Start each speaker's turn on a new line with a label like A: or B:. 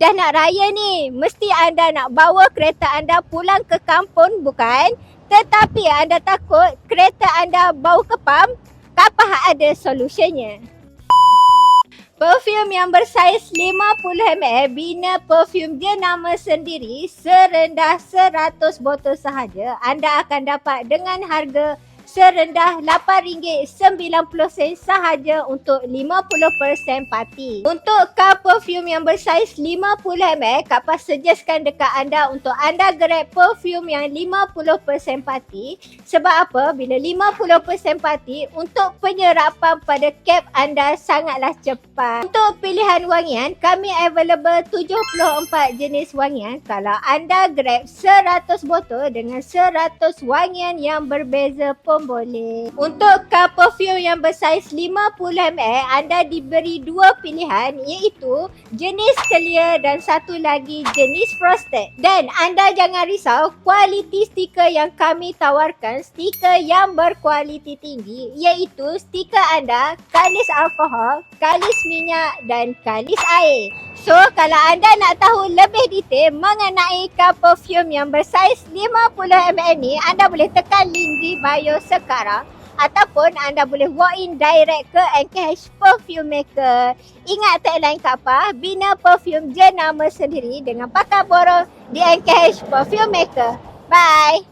A: Dah nak raya ni, mesti anda nak bawa kereta anda pulang ke kampung bukan? Tetapi anda takut kereta anda bau kepam? Kapah ada solusinya. Perfume yang bersaiz 50ml bina perfume dia nama sendiri serendah 100 botol sahaja anda akan dapat dengan harga serendah RM8.90 sahaja untuk 50% parti. Untuk cup perfume yang bersaiz 50ml, Kak Pas suggestkan dekat anda untuk anda grab perfume yang 50% parti. Sebab apa? Bila 50% parti, untuk penyerapan pada cap anda sangatlah cepat. Untuk pilihan wangian, kami available 74 jenis wangian. Kalau anda grab 100 botol dengan 100 wangian yang berbeza pun boleh. Untuk cup perfume yang bersaiz 50ml, anda diberi dua pilihan iaitu jenis clear dan satu lagi jenis frosted. Dan anda jangan risau, kualiti stiker yang kami tawarkan stiker yang berkualiti tinggi iaitu stiker anda kalis alkohol, kalis minyak dan kalis air. So, kalau anda nak tahu lebih detail mengenai cup perfume yang bersaiz 50ml ni, anda boleh tekan link di bio sekarang ataupun anda boleh walk in direct ke NKH Perfume Maker. Ingat tagline Kak Pa, bina perfume jenama sendiri dengan pakar borong di NKH Perfume Maker. Bye!